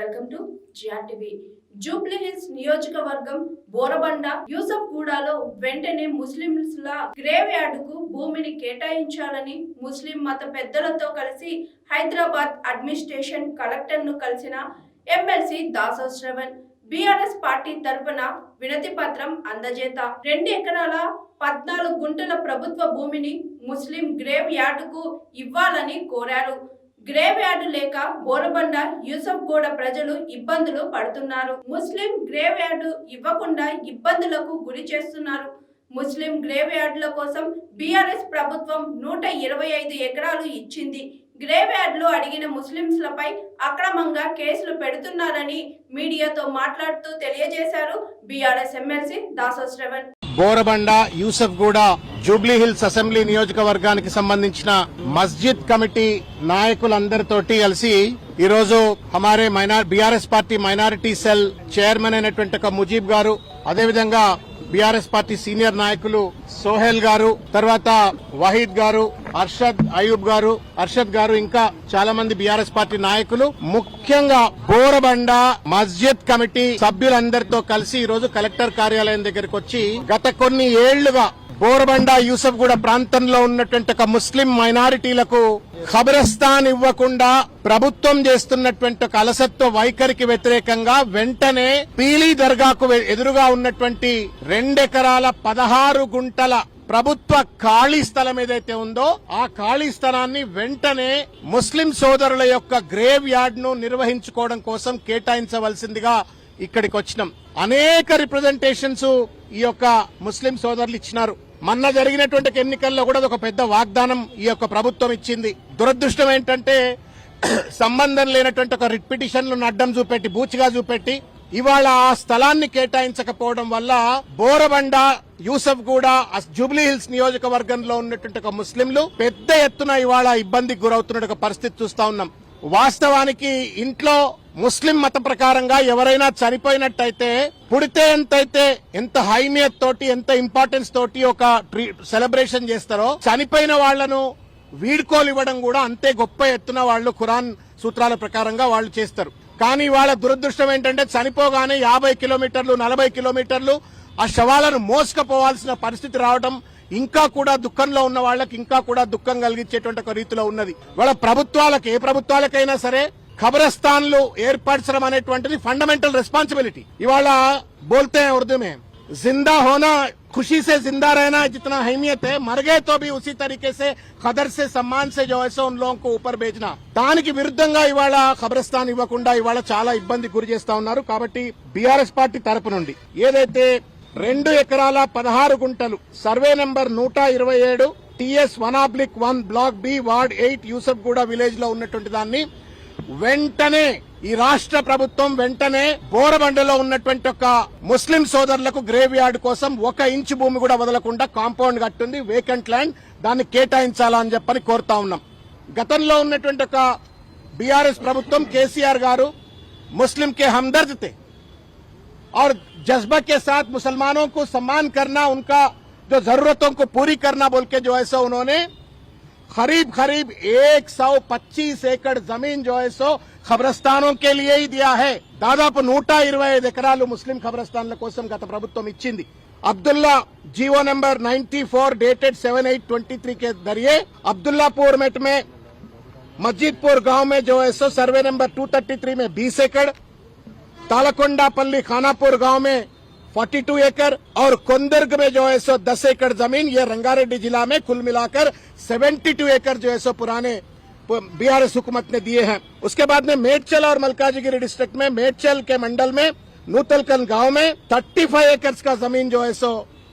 Welcome to GRTV Jubilee Hills నియోజకవర్గం బోరబండ యూసఫ్ గూడాలో వెంటనే ముస్లింల గ్రేవ్ యార్డుకు భూమిని కేటాయించాలని ముస్లిం మత పెద్దలతో కలిసి హైదరాబాద్ అడ్మినిస్ట్రేషన్ కలెక్టర్ను కలిసిన ఎమ్మెల్సీ దాసో శ్రవణ్ బీఆర్ఎస్ పార్టీ తరపున వినతి పత్రం అందజేత. రెండు ఎకరాల పద్నాలుగు గుంటల ప్రభుత్వ భూమిని ముస్లిం గ్రేవ్ యార్డుకు ఇవ్వాలని కోరారు. గ్రేవ్ యార్డు లేక బోరబండ యూసఫ్ గూడ ప్రజలు ఇబ్బందులు పడుతున్నారు. ముస్లిం గ్రేవ్ యార్డు ఇవ్వకుండా ఇబ్బందులకు గురి చేస్తున్నారు. ముస్లిం గ్రేవ్ యార్డుల కోసం బీఆర్ఎస్ ప్రభుత్వం నూట ఇరవై ఐదు ఎకరాలు ఇచ్చింది. గ్రేవ్ యార్డులు అడిగిన ముస్లింస్లపై అక్రమంగా కేసులు పెడుతున్నారని మీడియాతో మాట్లాడుతూ తెలియజేశారు BRS MLC Daso Sravan Borabanda Yousufguda Jubilee Hills assembly నియోజకవర్గానికి సంబంధించిన మస్జిద్ కమిటీ నాయకులందరితోటి కలిసి ఈరోజు హమారే minor BRS party minority cell chairman అయినటువంటి ఒక ముజీబ్ గారు అదేవిధంగా బీఆర్ఎస్ పార్టీ సీనియర్ నాయకులు సోహెల్ గారు తర్వాత వహీద్ గారు అర్షద్ అయూబ్ గారు అర్షద్ గారు ఇంకా చాలా మంది బీఆర్ఎస్ పార్టీ నాయకులు ముఖ్యంగా బోరబండ మస్జిద్ కమిటీ సభ్యులందరితో కలిసి ఈ రోజు కలెక్టర్ కార్యాలయం దగ్గరికి వచ్చి గత కొన్ని ఏళ్ళుగా బోరబండ యూసఫ్ గూడ ప్రాంతంలో ఉన్నటువంటి ఒక ముస్లిం మైనారిటీలకు ఖబరస్థాన్ ఇవ్వకుండా ప్రభుత్వం చేస్తున్నటువంటి ఒక అలసత్వ వైఖరికి వ్యతిరేకంగా వెంటనే పీలీ దర్గాకు ఎదురుగా ఉన్నటువంటి రెండెకరాల పదహారు గుంటల ప్రభుత్వ ఖాళీ స్థలం ఏదైతే ఉందో ఆ ఖాళీ స్థలాన్ని వెంటనే ముస్లిం సోదరుల యొక్క గ్రేవ్ యార్డ్ను నిర్వహించుకోవడం కోసం కేటాయించవలసిందిగా ఇక్కడికి వచ్చినాం. అనేక రిప్రజెంటేషన్స్ ఈ యొక్క ముస్లిం సోదరులు ఇచ్చినారు. మొన్న జరిగినటువంటి ఎన్నికల్లో కూడా ఒక పెద్ద వాగ్దానం ఈ యొక్క ప్రభుత్వం ఇచ్చింది. దురదృష్టం ఏంటంటే సంబంధం లేనటువంటి ఒక రిట్ పిటిషన్లను అడ్డం చూపెట్టి బూచిగా చూపెట్టి ఇవాళ ఆ స్థలాన్ని కేటాయించకపోవడం వల్ల బోరబండ యూసఫ్ కూడా జూబ్లీ హిల్స్ నియోజకవర్గంలో ఉన్నటువంటి ఒక ముస్లింలు పెద్ద ఎత్తున ఇవాళ ఇబ్బందికి గురవుతున్న ఒక పరిస్థితి చూస్తా ఉన్నాం. వాస్తవానికి ఇంట్లో ముస్లిం మత ప్రకారంగా ఎవరైనా చనిపోయినట్టయితే పుడితే ఎంతైతే ఎంత హైమియత్ తోటి ఎంత ఇంపార్టెన్స్ తోటి ఒక సెలబ్రేషన్ చేస్తారో చనిపోయిన వాళ్ళను వీడ్కోలివ్వడం కూడా అంతే గొప్ప ఎత్తున వాళ్ళు ఖురాన్ సూత్రాల ప్రకారంగా వాళ్ళు చేస్తారు. కానీ వాళ్ళ దురదృష్టం ఏంటంటే చనిపోగానే యాభై కిలోమీటర్లు నలభై కిలోమీటర్లు ఆ శవాలను మోసుకపోవాల్సిన పరిస్థితి రావడం ఇంకా కూడా దుఃఖంలో ఉన్న వాళ్ళకి ఇంకా కూడా దుఃఖం కలిగించేటువంటి ఒక రీతిలో ఉన్నది. వాళ్ళ ప్రభుత్వాలకు ఏ ప్రభుత్వాలకైనా సరే ఖబరస్థాన్లు ఏర్పరచడం అనేటువంటిది ఫండమెంటల్ రెస్పాన్సిబిలిటీ ఇవాళ బోల్తే हैं उर्दू में जिंदा होना खुशी से जिंदा रहना जितना अहमियत है मर गए तो भी उसी तरीके से खदर से सम्मान से जो है सो उन लोगों को ऊपर भेजना దానికి విరుద్ధంగా ఇవాళ ఖబరస్థాన్ ఇవ్వకుండా ఇవాళ చాలా ఇబ్బంది గురి చేస్తా ఉన్నారు కాబట్టి బీఆర్ఎస్ పార్టీ తరపు నుండి ఏదైతే రెండు ఎకరాల పదహారు గుంటలు సర్వే నెంబర్ నూట ఇరవై ఏడు TS one oblique one block B ward eight Yusufguda village లో ఉన్నటువంటి దాన్ని వెంటనే ఈ రాష్ట్ర ప్రభుత్వం వెంటనే బోరబండలో ఉన్నటువంటి ఒక ముస్లిం సోదరులకు గ్రేవ్ యార్డ్ కోసం ఒక ఇంచు భూమి కూడా వదలకుండా కాంపౌండ్ కట్టుంది వేకెంట్ ల్యాండ్ దాన్ని కేటాయించాలా అని చెప్పని కోరుతా ఉన్నాం గతంలో ఉన్నటువంటి ఒక బీఆర్ఎస్ ప్రభుత్వం కేసీఆర్ గారు ముస్లిం కే హమ్దర్ద్ తే और जज्बा के साथ मुसलमानों को सम्मान करना उनका जो जरूरतों को पूरी करना बोल के जो है सो उन्होंने करीब करीब 125 एकड़ जमीन जो है सो ఖబరస్థానం के लिए ही दिया है దాదాపు నూట ఇరవై ఐదు ఎకరాలు ముస్లిం ఖబరస్థాన్ల కోసం గత ప్రభుత్వం ఇచ్చింది Abdullah GO number 94 four dated seven eight twenty three के जरिए अब्दुल्लापुर मेट में मस्जिदपुर गांव में जो है सो सर्वे नंबर 233 में 20 एकड़ तालकोंडापल्ली खानापुर गांव में 42 एकड़ और कोंदर्ग में जो है सो 10 एकड़ ज़मीन, ये रंगारेड्डी जिला में कुल मिलाकर 72 एकड़ जो है सो पुराने बिहार हुकूमत ने दिए हैं। उसके बाद में मेडचल और मलकाजीगिरी डिस्ट्रिक्ट में मेडचल के मंडल में नूतलकन गाँव में 35 एकड़ का ज़मीन जो है सो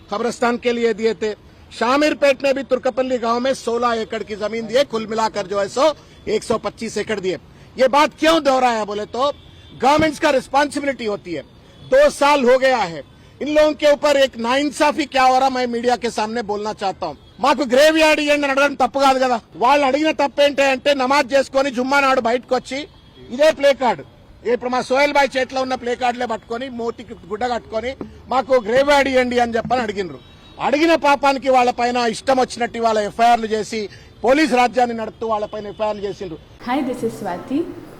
कब्रस्तान के लिए दिए थे। शामिरपेट में भी तुर्कपल्ली गाँव में 16 एकड़ की ज़मीन दिए, कुल मिलाकर जो है सो 125 एकड़ दिए। ये बात क्यों दोहराया बोले तो गवर्नमेंट्स का रिस्पॉन्सिबिलिटी होती है। दो साल हो गया है इन लोगों के ऊपर एक नाइंसाफी क्या हो रहा मैं मीडिया के सामने बोलना चाहता हूँ మాకు గ్రేవ్ యార్డ్ ఇవ్వండి అని అడగడం తప్పు కాదు కదా వాళ్ళు అడిగిన తప్పు ఏంటి అంటే నమాజ్ చేసుకుని జుమ్మా నాడు బయటకు వచ్చి ఇదే ప్లే కార్డు ఇప్పుడు మా సోహెల్ బాయ్ చేతిలో ఉన్న ప్లే కార్డులే పట్టుకొని మూతికి గుడ్డ కట్టుకొని మాకు గ్రేవ్ యార్డ్ ఇవ్వండి అని చెప్పని అడిగినరు అడిగిన పాపానికి వాళ్ళ పైన ఇష్టం వచ్చినట్టు వాళ్ళ ఎఫ్ఐఆర్లు చేసి పోలీస్ రాజ్యాన్ని నడుపుతూ వాళ్ళ పైన ఎఫ్ఐఆర్లు చేసిండ్రు Hi, this is Swati.